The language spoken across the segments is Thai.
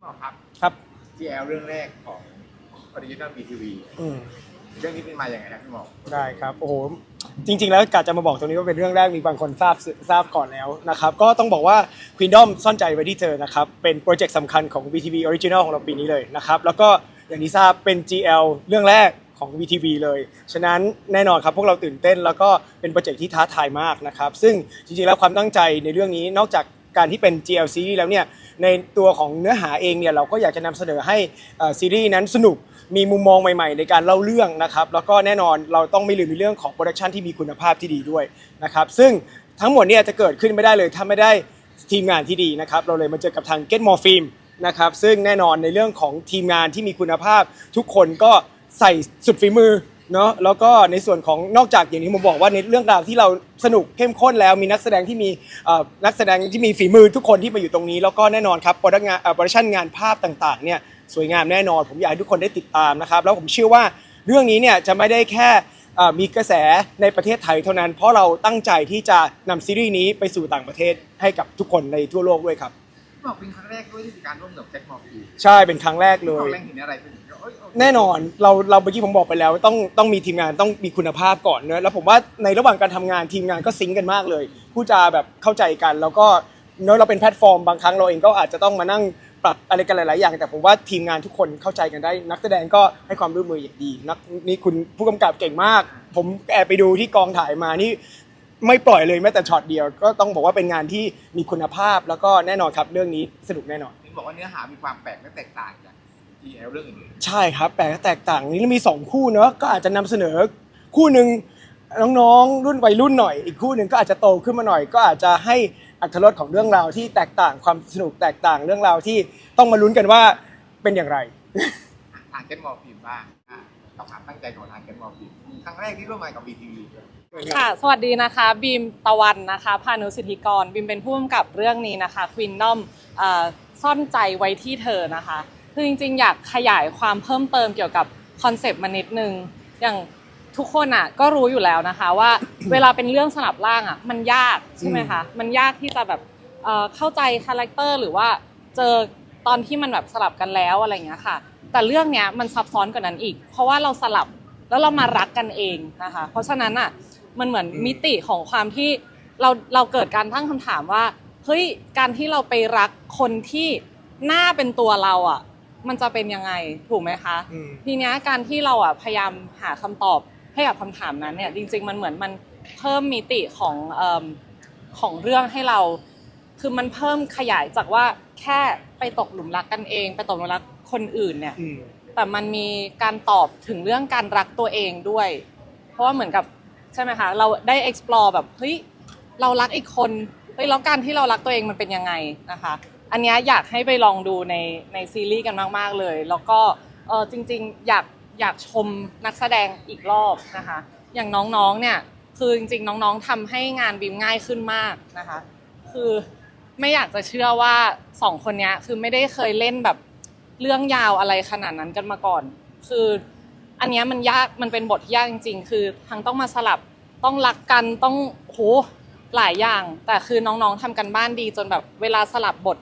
หมอครับ ครับ GL เรื่องแรกของ Original BTV อืมเรื่องนี้เป็นมาอย่างไรครับพี่หมอได้ครับโอ้โหจริง ๆ แล้วกาจะมาบอกตรงนี้ว่าเป็นเรื่องแรกมีบางคนทราบทราบก่อนแล้วนะครับ ก็ต้องบอกว่า Queendom ซ่อนใจไว้ที่เธอนะครับ เป็นโปรเจกต์สำคัญของ VTV Original ของเราปีนี้เลยนะครับ แล้วก็อย่างที่ทราบเป็น GL เรื่องแรกของ VTV เลย ฉะนั้นแน่นอนครับพวกเราตื่นเต้น แล้วก็เป็นโปรเจกต์ที่ท้าทายมากนะครับ ซึ่งจริงๆแล้วความตั้งใจในเรื่องนี้นอกจาก การที่เป็น GL ซีรีส์แล้วเนี่ยในตัวของเนื้อหาเองเนี่ยเราก็อยากจะนำเสนอให้ซีรีส์นั้นสนุกมีมุมมองใหม่ๆ ในการเล่าเรื่องนะครับแล้วก็แน่นอนเราต้องไม่ลืมในเรื่องของโปรดักชันที่มีคุณภาพที่ดีด้วยนะครับซึ่งทั้งหมดเนี่ยจะเกิดขึ้นไม่ได้เลยถ้าไม่ได้ทีมงานที่ดีนะครับเราเลยมาเจอกับทาง Get More Film นะครับซึ่งแน่นอนในเรื่องของทีมงานที่มีคุณภาพ ทุกคนก็ใส่สุดฝีมือ เนาะแล้วก็ในส่วนของนอกจากอย่างที่ผมบอกว่าในเรื่องราวที่เราสนุกเข้มข้นแล้วมีนักแสดงที่มีเอ่อนักแสดงที่มีฝีมือทุกคนที่มาอยู่ตรงนี้ แล้วก็แน่นอนครับโปรดักงานโปรดักชันงานภาพต่างๆเนี่ยสวยงามแน่นอน ผมอยากให้ทุกคนได้ติดตามนะครับ แล้วผมเชื่อว่าเรื่องนี้เนี่ยจะไม่ได้แค่เอ่อมีกระแสในประเทศไทยเท่านั้น เพราะเราตั้งใจที่จะนำซีรีส์นี้ไปสู่ต่างประเทศให้กับทุกคนในทั่วโลกด้วยครับพี่หมอเป็นครั้งแรกด้วยที่มีการร่วมกับแจ็คหมอพีใช่เป็นครั้งแรกเลพี่หมอยแรงเห็นอะไรเป็นเอ้ยโเค แน่นอนเราเราเมื่อกี้ผมบอกไปแล้ว ต้องต้องมีทีมงานต้องมีคุณภาพก่อนเนอะแล้วผมว่าในระหว่างการทำงานทีมงานก็ซิงค์กันมากเลยผู้จาแบบเข้าใจกัน แล้วก็เนอะเราเป็นแพลตฟอร์มบางครั้งเราเองก็อาจจะต้องมานั่งปรับอะไรกันหลาย ๆ อย่าง แต่ผมว่าทีมงานทุกคนเข้าใจกันได้ นักแสดงก็ให้ความร่วมมืออย่างดีนักนี่คุณผู้กำกับเก่งมาก ผมแอบไปดูที่กองถ่ายมานี่ ไม่ปล่อยเลยแม้แต่ช็อตเดียว ก็ต้องบอกว่าเป็นงานที่มีคุณภาพแล้วก็แน่นอนครับเรื่องนี้สนุกแน่นอนเห็นบอกว่าเนื้อหามีความแปลกและแตกต่างจาก GL เรื่องอื่นใช่ครับแปลกและแตกต่างนี้เรามี2คู่เนอะก็อาจจะนำเสนอคู่หนึ่งน้องๆรุ่นวัยรุ่นหน่อย อีกคู่หนึ่งก็อาจจะโตขึ้นมาหน่อย ก็อาจจะให้อัตรสของเรื่องราวที่แตกต่างความสนุกแตกต่างเรื่องราวที่ต้องมาลุ้นกันว่าเป็นอย่างไรทางแจ็คหมอพีบ้างอะกับความตั้งใจของทางแจ็คหมอพีครั้งแรกที่ร่วมงานกับ BTV ค่ะ สวัสดีนะคะ บีมตะวันนะคะ พานุสิทธิกร บีมเป็นผู้กำกับเรื่องนี้นะคะ ควินนอมซ่อนใจไว้ที่เธอนะคะ คือจริงๆ อยากขยายความเพิ่มเติมเกี่ยวกับคอนเซปต์มานิดนึง อย่างทุกคนอะก็รู้อยู่แล้วนะคะว่าเวลาเป็นเรื่องสลับร่างอะมันยากใช่ไหมคะ มันยากที่จะแบบเอ่อเข้าใจคาแรคเตอร์หรือว่าเจอตอนที่มันแบบสลับกันแล้วอะไรอย่างเงี้ยค่ะ แต่เรื่องเนี้ยมันซับซ้อนกว่านั้นอีก เพราะว่าเราสลับแล้วเรามารักกันเองนะคะ เพราะฉะนั้นอะมันเหมือนมิติของความที่เราเราเกิดการตั้งคำถามว่าเฮ้ยการที่เราไปรักคนที่หน้าเป็นตัวเราอะ มันจะเป็นยังไงถูกไหมคะ อืม ทีเนี้ยการที่เราอะพยายามหาคำตอบให้กับคำถามนั้นเนี่ยจริง ๆ มันเหมือนมันเพิ่มมิติของเอิ่มของเรื่องให้เรา คือมันเพิ่มขยายจากว่าแค่ไปตกหลุมรักกันเอง ไปตกหลุมรักคนอื่นเนี่ย อืม แต่มันมีการตอบถึงเรื่องการรักตัวเองด้วย เพราะว่าเหมือนกับใช่ไหมคะเราได้ explore แบบเฮ้ยเรารักอีกคนเฮ้ยแล้วการที่เรารักตัวเองมันเป็นยังไงนะคะ อันนี้อยากให้ไปลองดูในในซีรีส์กันมาก ๆ เลย แล้วก็เออจริง ๆ อยากอยากชมนักแสดงอีกรอบนะคะ อย่างน้องๆเนี่ยคือจริงๆ น้องๆทำให้งานบีมง่ายขึ้นมากนะคะ คือไม่อยากจะเชื่อว่าสองคนเนี้ยคือไม่ได้เคยเล่นแบบเรื่องยาวอะไรขนาดนั้นกันมาก่อน คืออันนี้มันยากมันเป็นบทยากจริง ๆ คือทั้งต้องมาสลับต้องรักกันต้องโหหลายอย่าง แต่คือน้องๆทำกันบ้านดีจนแบบเวลาสลับบท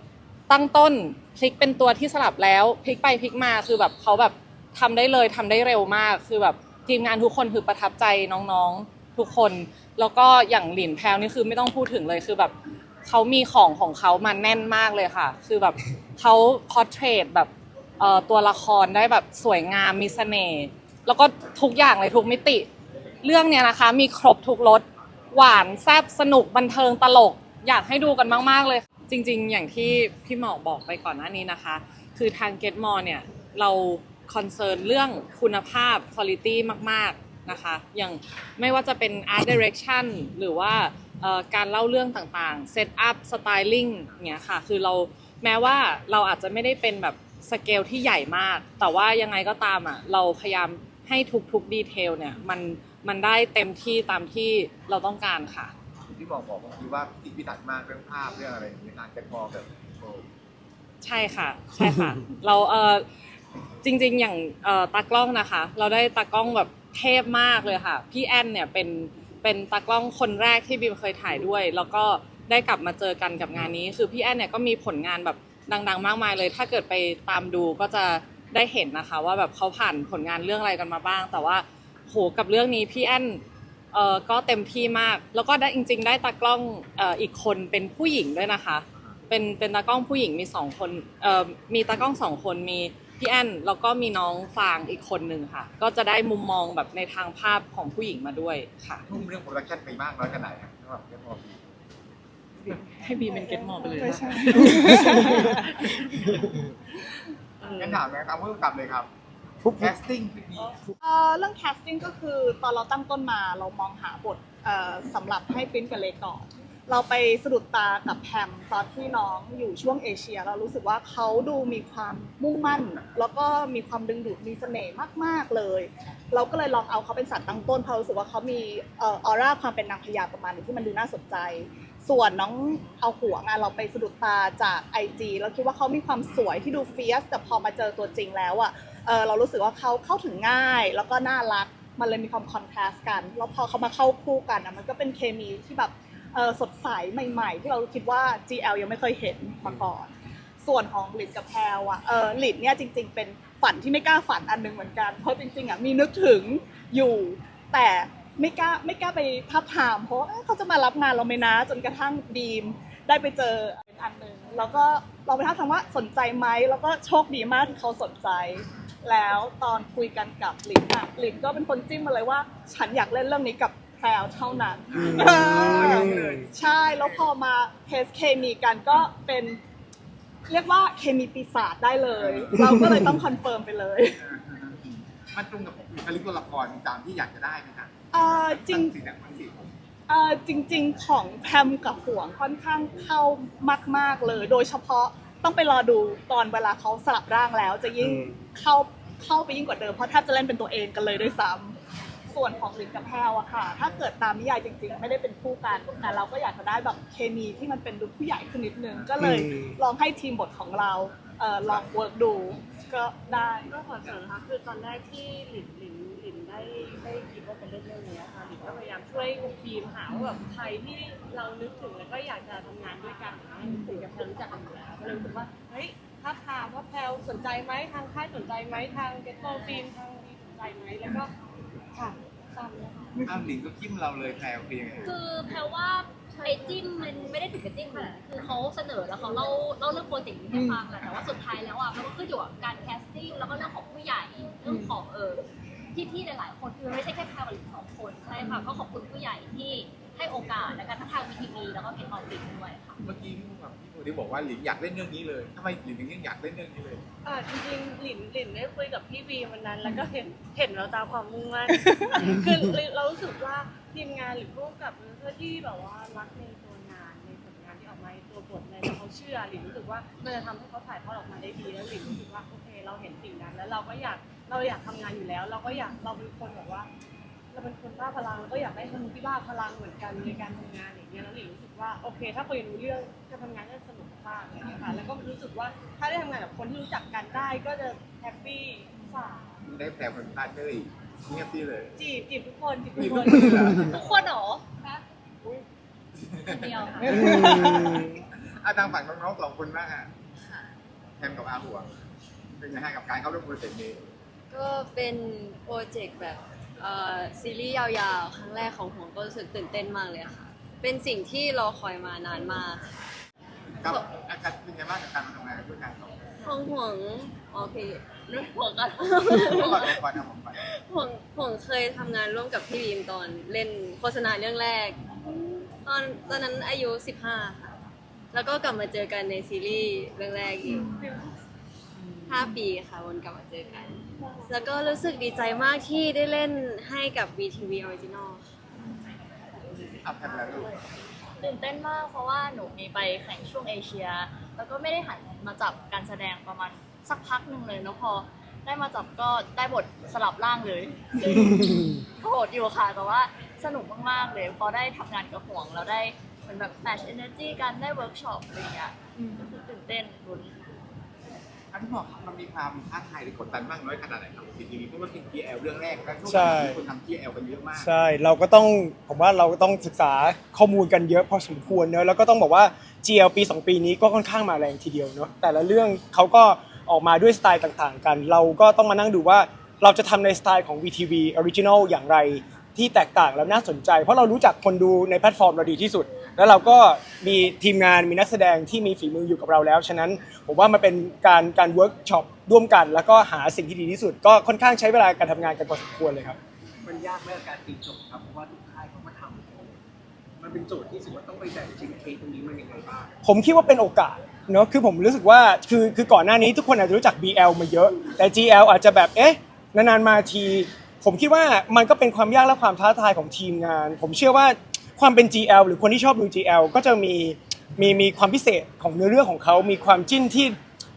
ตั้งต้นพลิกเป็นตัวที่สลับแล้วพลิกไปพลิกมาคือแบบเขาแบบทำได้เลยทำได้เร็วมากคือแบบทีมงานทุกคนคือประทับใจน้องๆทุกคน แล้วก็อย่างหลินแพลวนี่คือไม่ต้องพูดถึงเลยคือแบบเขามีของของเขามาแน่นมากเลยค่ะ คือแบบเขาพอร์เทรตแบบตัวละครได้แบบสวยงามมีเสน่ห์แล้วก็ทุกอย่างเลยทุกมิติ เรื่องเนี้ยนะคะ มีครบทุกรสหวานแซ่บสนุกบันเทิงตลก อยากให้ดูกันมาก ๆ เลย จริงๆ อย่างที่พี่หมอกบอกไปก่อนหน้านี้นะคะ คือทาง Get More เนี่ยเราคอนเซิร์นเรื่องคุณภาพคุณ i t y มากๆนะคะ อย่างไม่ว่าจะเป็น art direction หรือว่าการเล่าเรื่องต่างๆ set up styling เงี้ยค่ะ คือเราแม้ว่าเราอาจจะไม่ได้เป็นแบบสเกลที่ใหญ่มาก แต่ว่ายังไงก็ตามอะ เราพยายามให้ทุกๆดีเทลเนี่ย มันมันได้เต็มที่ตามที่เราต้องการค่ะ ที่บอกบอกเมื่อกี้ว่าพิพิถันมากเรื่องภาพเรื่องอะไรในทางแจ็คหมอแบบโอ้ใช่ค่ะใช่ค่ะ เราเออจริง ๆ อย่างเอ่อตากล้องนะคะ เราได้ตากล้องแบบเทพมากเลยค่ะ พี่แอนเนี่ยเป็นเป็นตากล้องคนแรกที่บีมเคยถ่ายด้วย แล้วก็ได้กลับมาเจอกันกับงานนี้ คือพี่แอนเนี่ยก็มีผลงานแบบดัง ๆ มากมายเลย ถ้าเกิดไปตามดูก็จะได้เห็นนะคะ ว่าแบบเขาผ่านผลงานเรื่องอะไรกันมาบ้าง แต่ว่าโหกับเรื่องนี้พี่แอน เอ่อก็เต็มที่มาก แล้วก็ได้จริง ๆ ได้ตากล้องเอ่ออีกคนเป็นผู้หญิงด้วยนะคะ เป็นเป็นตากล้องผู้หญิงมีสองคนเอ่อมีตากล้องสองคนมีพี่แอนแล้วก็มีน้องฟางอีกคนหนึ่งค่ะ ก็จะได้มุมมองแบบในทางภาพของผู้หญิงมาด้วยค่ะ ทุ่มเรื่องโปรดักชั่นไปมากน้อยขนาดไหนครับสำหรับเกนมอฟิล์มให้บีเป็นเก็ตมอไปเลยไม่ใช่งั้นถามนะครับเพิ่มกลับเลยครับ ทุกแคสติ้งพี่เอ่อเรื่อง casting ก็คือตอนเราตั้งต้นมาเรามองหาบทเอ่อสำหรับให้ปริ้นกับเลก่อน เราไปสะดุดตากับแพมตอนที่น้องอยู่ช่วงเอเชีย เรารู้สึกว่าเขาดูมีความมุ่งมั่น แล้วก็มีความดึงดูดมีเสน่ห์มากๆเลย เราก็เลยลองเอาเขาเป็นสัตว์ตั้งต้นเพราะรู้สึกว่าเขามีเออร่าความเป็นนางพญาประมาณหนึงที่มันดูน่าสนใจส่วนน้องเอาหัวงอะเราไปสะดุดตาจาก IG แล้วคิดว่าเขามีความสวยที่ดูเฟียสแต่พอมาเจอตัวจริงแล้วอะ เออเรารู้สึกว่าเขาเข้าถึงง่ายแล้วก็น่ารักมันเลยมีความคอนทราสต์กันแล้วพอเขามาเข้าคู่กันอะมันก็เป็นเคมีที่แบบเออสดใสใหม่ ๆ ที่เราคิดว่า GL ยังไม่เคยเห็นมาก่อน ส่วนของหลินกับแพรวอะเออหลินเนี่ยจริง ๆ เป็นฝันที่ไม่กล้าฝันอันหนึงเหมือนกัน เพราะจริงๆอะมีนึกถึงอยู่แต่ไม่กล้าไม่กล้าไปทับทามเพราะเขาจะมารับงานเราไหมนะ จนกระทั่งดีมได้ไปเจอเป็นอันหนึ่งแล้วก็เราไปทักทามว่าสนใจไหมแล้วก็โชคดีมากที่เขาสนใจ แล้วตอนคุยกันกับหลินอะหลินก็เป็นคนจิ้มมาเลยว่า ฉันอยากเล่นเรื่องนี้กับแพรวเท่านั้นใช่แล้วพอมาเทสเคมีกันก็เป็นเรียกว่าเคมีปีศาจได้เลย เราก็เลยต้องคอนเฟิร์มไปเลย มันตรงกับบุคลิกตัวละครตามที่อยากจะได้ไหมครับเอ่อจริงสิ่งแบบทั้งสี่คนเอ่อจริง ๆ ของแพมกับห่วงค่อนข้างเข้ามาก ๆเลย โดยเฉพาะ ต้องไปรอดูตอนเวลาเขาสลับร่างแล้ว จะยิ่งอืมเข้าเข้าไปยิ่งกว่าเดิมเพราะถ้าจะเล่นเป็นตัวเองกันเลยด้วยซ้ำส่วนของลินกับแพรวอะค่ะ ถ้าเกิดตามนิยายจริง ๆ ไม่ได้เป็นคู่กันแต่เราก็อยากจะได้แบบเคมีที่มันเป็นดูผู้ใหญ่ขึ้นนิดนึงก็เลยอืมลองให้ทีมบทของเราเอ่อลองเวิร์กดูก็ได้ก็ขอเสริมนะคะคือตอนแรกที่หลินหลินหลิน ได้ได้คิดว่าเป็นเรื่องเรื่องนี้ค่ะหลินก็พยายามช่วยทีมหาว่าแบบใครที่เรานึกถึงแล้วก็อยากจะทำงานด้วยกันถึงกับแพลรู้จักกันอยู่แล้วก็เลยรู้สึกว่าเฮ้ยถ้าถามว่าแพลสนใจไหมทางค่ายสนใจไหมทางเกตโตฟิล์มทางนี้สนใจไหมแล้วก็ค่ะตามนี้ค่ะอ้าวหลิงก็จิ้มเราเลยแพลวคือยังไงคือแพลว่าไอจิ้มมันไม่ได้ถึงกับจิ้มค่ะคือเขาเสนอแล้วเขาเล่าเล่าเรื่องโปรเจกต์นี้ให้ฟังแหละแต่ว่าสุดท้ายแล้วอะมันก็ขึ้นอยู่กับการแคสติ้งแล้วก็เรื่องของผู้ใหญ่เรื่องของเออ พี่ๆหลายๆคนคือมันไม่ใช่แค่แพลวกับหลิงสองคนใช่ค่ะก็ขอบคุณผู้ใหญ่ที่ให้โอกาสและการทั้งทางวีทีวีแล้วก็เก็ตออฟฟิศด้วยค่ะเมื่อกี้พี่พูดกับพี่พูดที่บอกว่าหลิงอยากเล่นเรื่องนี้เลยทำไมหลิงถึงยังอยากเล่นเรื่องนี้เลยอ่าจริงๆหลินหลินได้คุยกับพี่บีวันนั้น แล้วก็เห็นเห็นเราตาความมุ่งมั่นคือเรารู้สึกว่าทีมงานหรือร่วมกับเพื่อที่แบบว่ารักในตัวงานในผลงานที่ออก มาในตัวบทในแล้วเขาเชื่อหลินรู้สึกว่ามันจะทำให้เขาถ่ายทอดออกมาได้ดีแล้วหลินรู้สึกว่าโอเค เราเห็นสิ่งนั้น แล้วเราก็อยากเราอยากทำงานอยู่แล้ว เราก็อยากเราเป็นคนแบบว่า เราเป็นคนบ้าพลังเราก็อยากได้คนที่บ้าพลังเหมือนกันในการทำงานอย่างเงี้ยแล้วหลินรู้สึกว่าโอเค ถ้าคุยรู้เรื่องจะทำงานได้สนุกมากเลยค่ะแล้วก็รู้สึกว่าถ้าได้ทำงานกับคนที่รู้จักกันได้ก็จะแฮปปี้ฝ่าได้แพลวเป็นพาร์ทเนอร์อีกเงียบที่เลย จีบจีบทุกคนจีบมีทุกเพื่คอนนเหรอทุกคนเหรอคนเดียวค่ะอ่ะทางฝั่งน้องๆสองคนบ้างอะแพมกับอาหัวเป็นยังไงกับการเข้าร่วมโปรเจกต์นี้ก็เป็นโปรเจกต์แบบเอ่อซีรีส์ยาวๆ ครั้งแรกของผมก็รู้สึกตื่นเต้นมากเลยค่ะ เป็นสิ่งที่รอคอยมานานมาก ครับอาการเป็นยังไงบ้างกับการมาทำงานด้วยกันสองคนห่วงห่วงโอเคนึกห่วงกันก่อนก่อนทำผมไปห่วงห่วงเคยทำงานร่วมกับพี่บีมตอนเล่นโฆษณาเรื่องแรก ตอนตอนนั้นอายุ 15 ค่ะ แล้วก็กลับมาเจอกันในซีรีส์เรื่องแรกอีก5ปีค่ะวนกลับมาเจอกัน แล้วก็รู้สึกดีใจมากที่ได้เล่นให้กับ VTV Original อัพแพมแล้วลูกตื่นเต้นมากเพราะว่าหนูมีไปแข่งช่วงเอเชีย แล้วก็ไม่ได้หันมาจับการแสดงประมาณสักพักหนึ่งเลยแล้วพอได้มาจับก็ได้บทสลับร่างเลยเลยโหดอยู่ค่ะแต่ว่าสนุกมากๆเลย พอได้ทำงานกับห่วงแล้วได้ เหมือนแบบแมทช์เอเนอร์จีกันได้เวิร์กช็อปอะไรอย่างเงี้ยก็คือตื่นเต้นลุ้นอันที่บอกครับมันมีความท้าทายหรือกดดันมากน้อยขนาดไหนครับทีนี้เพราะว่าเป็น GL เรื่องแรกและช่วงใช่นี้คนทำ GL กันเยอะมากใช่เราก็ต้องผมว่าเราก็ต้องศึกษาข้อมูลกันเยอะพอสมควรเนอะแล้วก็ต้องบอกว่า GL ปี 2 ปีนี้ก็ค่อนข้างมาแรงทีเดียวเนาะแต่ละเรื่องเขาก็ออกมาด้วยสไตล์ต่างๆ กัน เราก็ต้องมานั่งดูว่าเราจะทำในสไตล์ของ VTV Original อย่างไรที่แตกต่างและน่าสนใจ เพราะเรารู้จักคนดูในแพลตฟอร์มเราดีที่สุด แล้วเราก็มีทีมงานมีนักแสดงที่มีฝีมืออยู่กับเราแล้ว ฉะนั้นผมว่ามันเป็นการการเวิร์กช็อปร่วมกัน แล้วก็หาสิ่งที่ดีที่สุด ก็ค่อนข้างใช้เวลาการทำงานกันพอสมควรเลยครับ มันยากไหมกับการตีโจทย์ครับเพราะว่าทุกค่ายเขามาทำมันเป็นโจทย์ที่รู้สึกว่าต้องไปแบ่งชิ้นเค้กตรงนี้มันยังไงบ้างผมคิดว่าเป็นโอกาสเนอะคือผมรู้สึกว่าคือคือก่อนหน้านี้ทุกคนอาจจะรู้จัก BL มาเยอะ แต่ GL อาจจะแบบเอ๊ะนานๆมาที ผมคิดว่ามันก็เป็นความยากและความท้าทายของทีมงาน ผมเชื่อว่า ความเป็น GL หรือคนที่ชอบดู GL ก็จะมีมีมีความพิเศษของเนื้อเรื่องของเขามีความจิ้นที่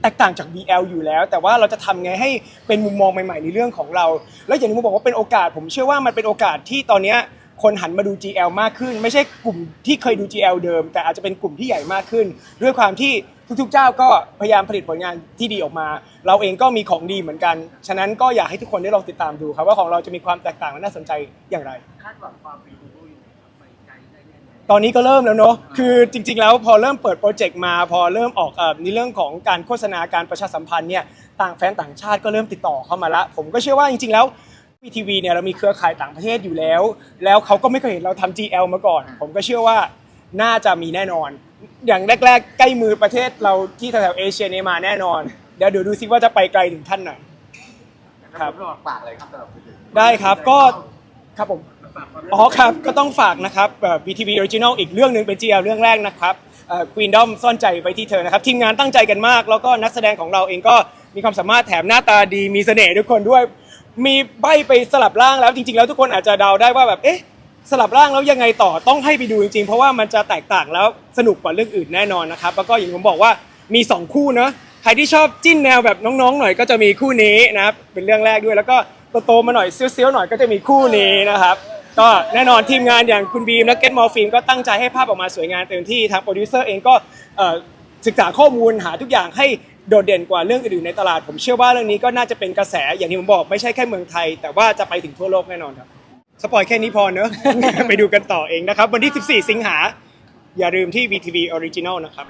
แตกต่างจาก BL อยู่แล้ว แต่ว่าเราจะทำไงให้เป็นมุมมองใหม่ๆในเรื่องของเรา แล้วอย่างที่ผมบอกว่าเป็นโอกาส ผมเชื่อว่ามันเป็นโอกาสที่ตอนเนี้ยคนหันมาดู GL มากขึ้น ไม่ใช่กลุ่มที่เคยดู GL เดิม แต่อาจจะเป็นกลุ่มที่ใหญ่มากขึ้น ด้วยความที่ทุกๆเจ้าก็พยายามผลิตผลงานที่ดีออกมา เราเองก็มีของดีเหมือนกัน ฉะนั้นก็อยากให้ทุกคนได้ลองติดตามดูครับว่าของเราจะมีความแตกต่างและน่าสนใจอย่างไร คาดหวังความเป็น ตอนนี้ก็เริ่มแล้วเนาะคือจริง ๆ แล้วพอเริ่มเปิดโปรเจกต์มา พอเริ่มออกเอ่อในเรื่องของการโฆษณาการประชาสัมพันธ์เนี่ยต่างแฟนต่างชาติก็เริ่มติดต่อเข้ามาละ ผมก็เชื่อว่าจริง ๆ แล้ว VTV เนี่ยเรามีเครือข่ายต่างประเทศอยู่แล้ว แล้วเขาก็ไม่เคยเห็นเราทำ GL มาก่อน ผมก็เชื่อว่าน่าจะมีแน่นอน อย่างแรก ๆ ใกล้มือประเทศเราที่แถวๆเอเชียเนี่ยมาแน่นอน เดี๋ยวเดี๋ยวดูซิว่าจะไปไกลถึงท่านไหน ครับผมฝากเลยครับสำหรับคุณได้ครับก็ครับผม อ๋อครับ ก็ต้องฝากนะครับเอ่อ BTV Original อีกเรื่องหนึ่งเป็น GL เรื่องแรกนะครับเอ่อ Queendom ซ่อนใจไว้ที่เธอนะครับ ทีมงานตั้งใจกันมาก แล้วก็นักแสดงของเราเองก็มีความสามารถแถมหน้าตาดีมีเสน่ห์ทุกคนด้วย มีใบไปสลับร่างแล้วจริง ๆ แล้วทุกคนอาจจะเดาได้ว่าแบบเอ๊ะสลับร่างแล้วยังไงต่อต้องให้ไปดูจริง ๆ เพราะว่ามันจะแตกต่างแล้วสนุกกว่าเรื่องอื่นแน่นอนนะครับแล้วก็อย่างผมบอกว่ามีสองคู่เนอะใครที่ชอบจิ้นแนวแบบน้องๆ หน่อยก็จะมีคู่นี้นะครับเป็นเรื่องแรกด้วยแล้วก็โตๆมาหน่อยเซียวๆหน่อยก็จะมีคู่นี้นะครับ ก็แน่นอนทีมงานอย่างคุณบีมและเกตมอร์ฟิล์มก็ตั้งใจให้ภาพออกมาสวยงามเต็มที่ทางโปรดิวเซอร์เองก็เอ่อศึกษาข้อมูลหาทุกอย่างให้โดดเด่นกว่าเรื่องอื่นๆในตลาดผมเชื่อว่าเรื่องนี้ก็น่าจะเป็นกระแสอย่างที่ผมบอกไม่ใช่แค่เมืองไทย แต่ว่าจะไปถึงทั่วโลกแน่นอนครับสปอยแค่นี้พอเนอะ ไปดูกันต่อเองนะครับ วันที่ 14 สิงหาอย่าลืมที่ VTV Original นะครับ